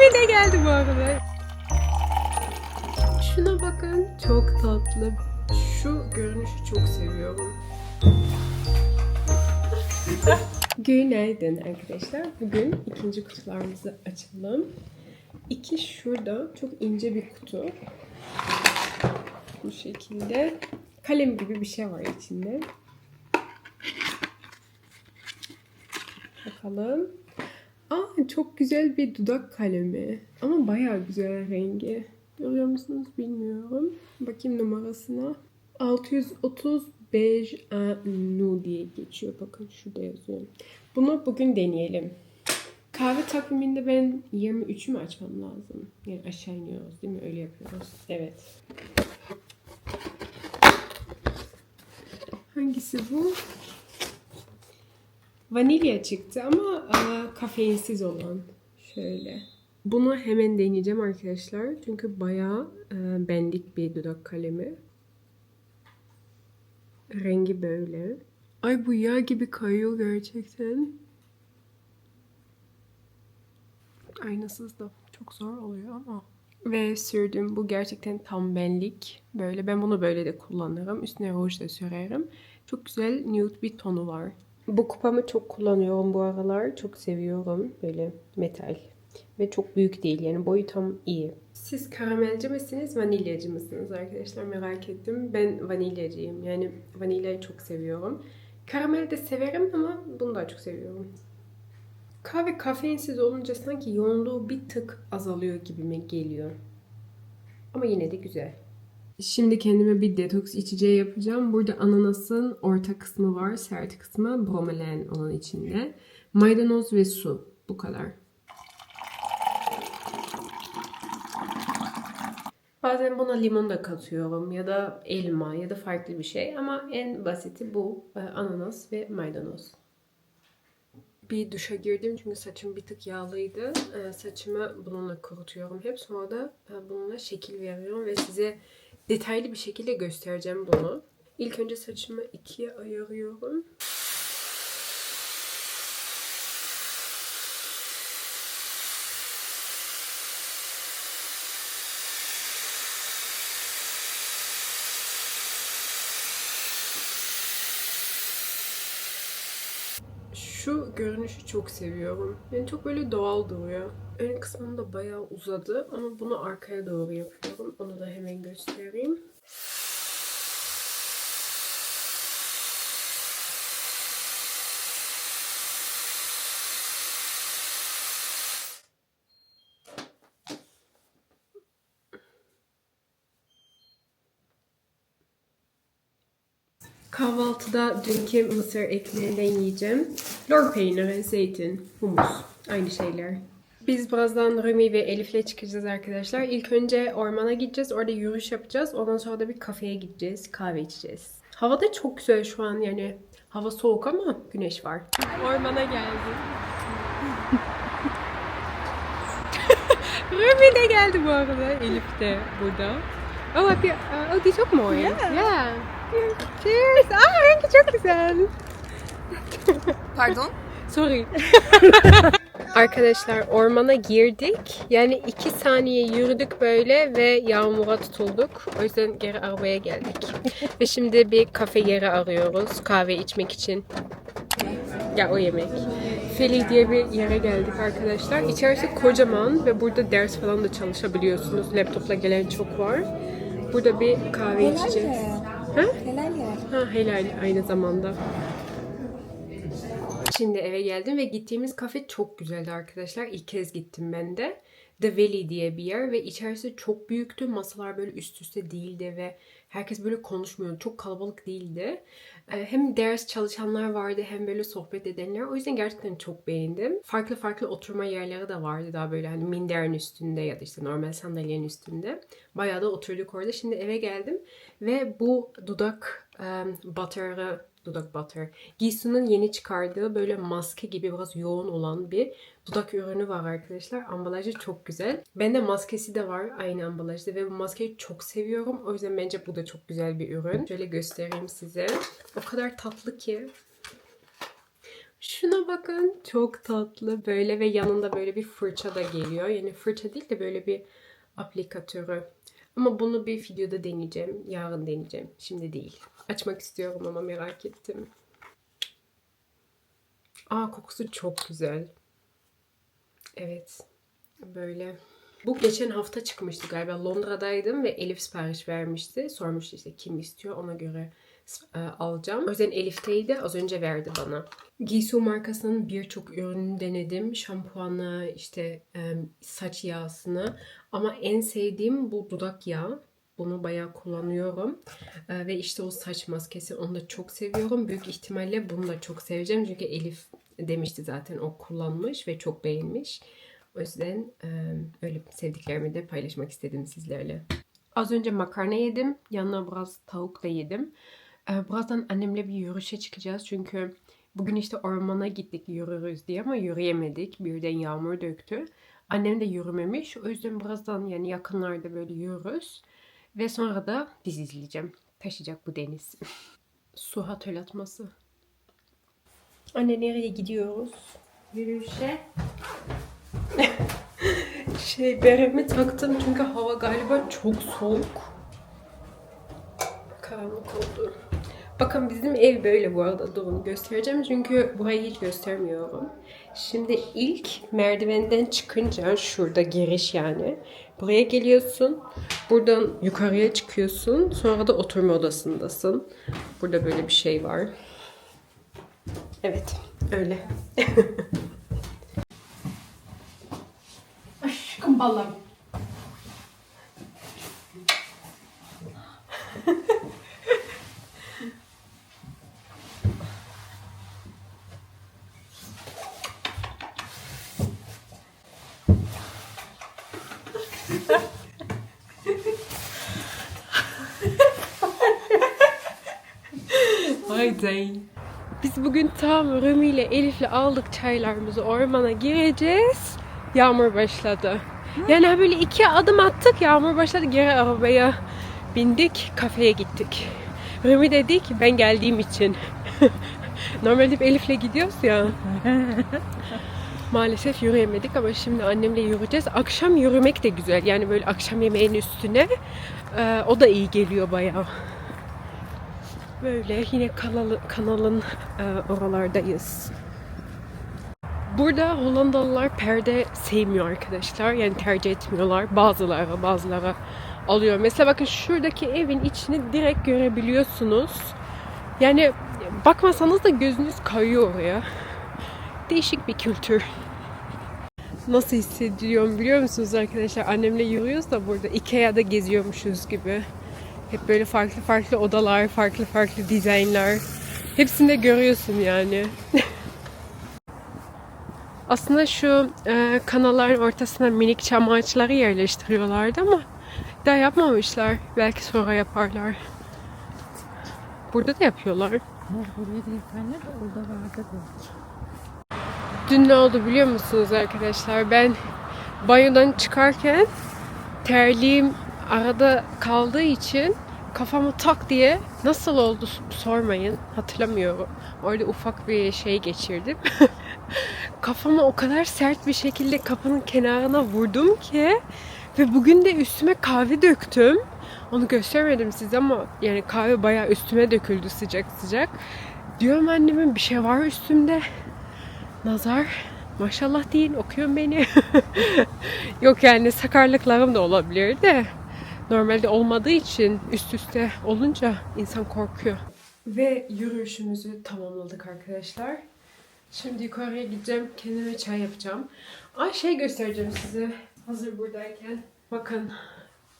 De geldi bu arada. Şuna bakın. Çok tatlı. Şu görünüşü çok seviyorum. Günaydın arkadaşlar. Bugün ikinci kutularımızı açalım. İki şurada çok ince bir kutu. Bu şekilde. Kalem gibi bir şey var içinde. Bakalım. Aa çok güzel bir dudak kalemi. Ama bayağı güzel rengi. Görüyor musunuz bilmiyorum. Bakayım numarasına. 630 Beige Nude diye geçiyor. Bakın şurada yazıyor. Bunu bugün deneyelim. Kahve takviminde ben 23'ü mü açmam lazım? Yani aşağı iniyoruz değil mi? Öyle yapıyoruz. Evet. Hangisi bu? Vanilya çıktı ama aa, kafeinsiz olan. Şöyle. Bunu hemen deneyeceğim arkadaşlar. Çünkü bayağı e, bendik bir dudak kalemi. Rengi böyle. Ay bu yağ gibi kayıyor gerçekten. Aynasız da çok zor oluyor ama. Ve sürdüm. Bu gerçekten tam benlik. Böyle ben bunu böyle de kullanırım. Üstüne ruj da sürerim. Çok güzel nude bir tonu var. Bu kupamı çok kullanıyorum bu aralar. Çok seviyorum. Böyle metal. Ve çok büyük değil yani boyu tam iyi. Siz karamelci misiniz, vanilyacı mısınız arkadaşlar merak ettim. Ben vanilyacıyım. Yani vanilyayı çok seviyorum. Karamel de severim ama bunu daha çok seviyorum. Kahve kafeinsiz olunca sanki yoğunluğu bir tık azalıyor gibime geliyor. Ama yine de güzel. Şimdi kendime bir detoks içeceği yapacağım. Burada ananasın orta kısmı var, sert kısmı bromelain olan içinde. Maydanoz ve su. Bu kadar. Bazen buna limon da katıyorum ya da elma ya da farklı bir şey ama en basiti bu e, ananas ve maydanoz. Bir duşa girdim çünkü saçım bir tık yağlıydı. E, saçımı bununla kurutuyorum hep. Sonra da e, bununla şekil veriyorum ve size detaylı bir şekilde göstereceğim bunu. İlk önce saçımı ikiye ayırıyorum. Şu görünüşü çok seviyorum. Yani çok böyle doğal duruyor. Ön kısmında bayağı uzadı ama bunu arkaya doğru yapıyorum. Onu da hemen göstereyim. Kahvaltıda dünkü mısır ekmeğinden yiyeceğim. Lor peyniri, zeytin, humus. Aynı şeyler. Biz birazdan Rumi ve Elif'le çıkacağız arkadaşlar. İlk önce ormana gideceğiz. Orada yürüyüş yapacağız. Ondan sonra da bir kafeye gideceğiz. Kahve içeceğiz. Hava da çok güzel şu an yani. Hava soğuk ama güneş var. Ormana geldik. Rumi de geldi bu arada. Elif de burada. Oh, je, uh, oh die is ook mooi. Ja. Cheers. Ah, rengi çok güzel. Pardon? Sorry. Arkadaşlar ormana girdik. Yani iki saniye yürüdük böyle ve yağmura tutulduk. O yüzden geri arabaya geldik. ve şimdi bir kafe yeri arıyoruz kahve içmek için. Ya o yemek. Feli diye bir yere geldik arkadaşlar. İçerisi kocaman ve burada ders falan da çalışabiliyorsunuz. Laptopla gelen çok var. Burada bir kahve içeceğiz. Ha? Helal ya. Ha helal aynı zamanda. Şimdi eve geldim ve gittiğimiz kafe çok güzeldi arkadaşlar. İlk kez gittim ben de. The Valley diye bir yer ve içerisi çok büyüktü. Masalar böyle üst üste değildi ve herkes böyle konuşmuyordu. Çok kalabalık değildi. Ee, Hem ders çalışanlar vardı hem böyle sohbet edenler. O yüzden gerçekten çok beğendim. Farklı farklı oturma yerleri de vardı daha böyle hani minderin üstünde ya da işte normal sandalyenin üstünde. Bayağı da oturduk orada. Şimdi eve geldim ve bu dudak um, butter'ı dudak butter. Giysu'nun yeni çıkardığı böyle maske gibi biraz yoğun olan bir dudak ürünü var arkadaşlar. Ambalajı çok güzel. Bende maskesi de var aynı ambalajda ve bu maskeyi çok seviyorum. O yüzden bence bu da çok güzel bir ürün. Şöyle göstereyim size. O kadar tatlı ki. Şuna bakın çok tatlı böyle ve yanında böyle bir fırça da geliyor. Yani fırça değil de böyle bir aplikatörü. Ama bunu bir videoda deneyeceğim. Yarın deneyeceğim. Şimdi değil. Açmak istiyorum ama merak ettim. Aa kokusu çok güzel. Evet. Böyle. Bu geçen hafta çıkmıştı galiba. Londra'daydım ve Elif sipariş vermişti. Sormuştu işte kim istiyor ona göre e, alacağım. O yüzden Elif'teydi. Az önce verdi bana. Gisou markasının birçok ürünü denedim. Şampuanı, işte e, saç yağsını. Ama en sevdiğim bu dudak yağı. Bunu bayağı kullanıyorum. E, ve işte o saç maskesi onu da çok seviyorum. Büyük ihtimalle bunu da çok seveceğim. Çünkü Elif demişti zaten o kullanmış ve çok beğenmiş. O yüzden öyle sevdiklerimi de paylaşmak istedim sizlerle. Az önce makarna yedim. Yanına biraz tavuk da yedim. E, birazdan annemle bir yürüyüşe çıkacağız. Çünkü bugün işte ormana gittik yürürüz diye ama yürüyemedik. Birden yağmur döktü. Annem de yürümemiş. O yüzden birazdan yani yakınlarda böyle yürürüz. Ve sonra da dizi izleyeceğim. Taşıyacak bu deniz. Su hatırlatması. Anne nereye gidiyoruz? Yürüyüşe. Şey beremi taktım çünkü hava galiba çok soğuk. Karanlık oldu. Bakın bizim ev böyle bu arada durun göstereceğim çünkü burayı hiç göstermiyorum. Şimdi ilk merdivenden çıkınca şurada giriş yani. Buraya geliyorsun. Buradan yukarıya çıkıyorsun. Sonra da oturma odasındasın. Burada böyle bir şey var. Evet öyle. Aşkım balım. Haydi. Biz bugün tam Rumi ile Elif'le aldık çaylarımızı ormana gireceğiz. Yağmur başladı. Yani böyle iki adım attık yağmur başladı geri arabaya bindik kafeye gittik. Rumi dedi ki ben geldiğim için. Normalde Elif'le gidiyoruz ya. Maalesef yürüyemedik ama şimdi annemle yürüyeceğiz. Akşam yürümek de güzel. Yani böyle akşam yemeğin üstüne. Ee, o da iyi geliyor bayağı. Böyle yine kanalı, kanalın e, oralardayız. Burada Hollandalılar perde sevmiyor arkadaşlar. Yani tercih etmiyorlar. Bazıları bazıları alıyor. Mesela bakın şuradaki evin içini direkt görebiliyorsunuz. Yani bakmasanız da gözünüz kayıyor oraya. Değişik bir kültür. Nasıl hissediyorum biliyor musunuz arkadaşlar? Annemle yürüyoruz da burada Ikea'da geziyormuşuz gibi. Hep böyle farklı farklı odalar, farklı farklı dizaynlar. Hepsini de görüyorsun yani. Aslında şu e, kanalların ortasına minik çam ağaçları yerleştiriyorlardı ama daha yapmamışlar. Belki sonra yaparlar. Burada da yapıyorlar. Anne de orada da. Dün ne oldu biliyor musunuz arkadaşlar? Ben banyodan çıkarken terliğim arada kaldığı için kafamı tak diye nasıl oldu sormayın. Hatırlamıyorum. Orada ufak bir şey geçirdim. Kafamı o kadar sert bir şekilde kapının kenarına vurdum ki ve bugün de üstüme kahve döktüm. Onu göstermedim size ama yani kahve bayağı üstüme döküldü sıcak sıcak. Diyorum annemin bir şey var üstümde. Nazar maşallah deyin okuyorum beni. Yok yani sakarlıklarım da olabilir de normalde olmadığı için üst üste olunca insan korkuyor. Ve yürüyüşümüzü tamamladık arkadaşlar. Şimdi yukarıya gideceğim. Kendime çay yapacağım. Ay şey göstereceğim size. Hazır buradayken. Bakın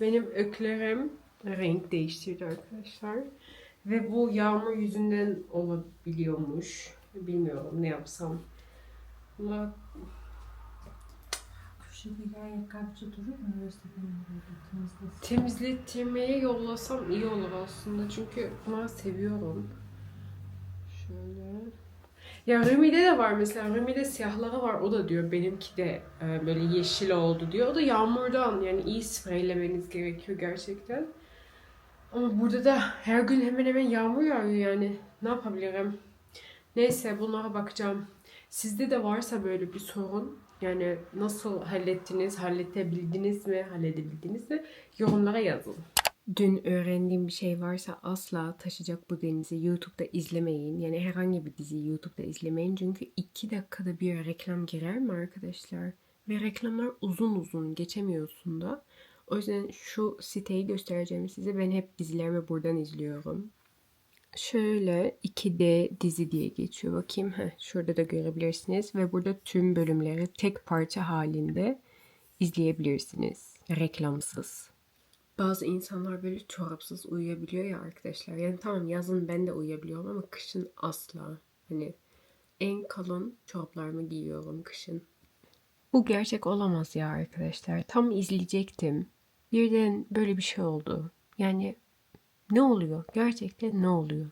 benim öklerim renk değiştirdi arkadaşlar. Ve bu yağmur yüzünden olabiliyormuş. Bilmiyorum ne yapsam. Bir ayakkabıcı durur mu? Böyle temizlesin. temizlettirmeye yollasam iyi olur aslında. Çünkü bunları seviyorum. Şöyle. Ya Rumi'de de var mesela. Rumi'de siyahları var. O da diyor benimki de e, böyle yeşil oldu diyor. O da yağmurdan. Yani iyi spreylemeniz gerekiyor gerçekten. Ama burada da her gün hemen hemen yağmur yağıyor yani. Ne yapabilirim? Neyse bunlara bakacağım. Sizde de varsa böyle bir sorun yani nasıl hallettiniz, halletebildiniz mi, halledebildiniz mi yorumlara yazın. Dün öğrendiğim bir şey varsa asla taşıyacak bu denizi YouTube'da izlemeyin. Yani herhangi bir diziyi YouTube'da izlemeyin. Çünkü iki dakikada bir reklam girer mi arkadaşlar? Ve reklamlar uzun uzun geçemiyorsun da. O yüzden şu siteyi göstereceğim size. Ben hep dizilerimi buradan izliyorum. Şöyle 2D dizi diye geçiyor. Bakayım. Heh, şurada da görebilirsiniz. Ve burada tüm bölümleri tek parça halinde izleyebilirsiniz. Reklamsız. Bazı insanlar böyle çorapsız uyuyabiliyor ya arkadaşlar. Yani tamam yazın ben de uyuyabiliyorum ama kışın asla. Hani en kalın çoraplarımı giyiyorum kışın. Bu gerçek olamaz ya arkadaşlar. Tam izleyecektim. Birden böyle bir şey oldu. Yani ne oluyor? Gerçekten ne oluyor?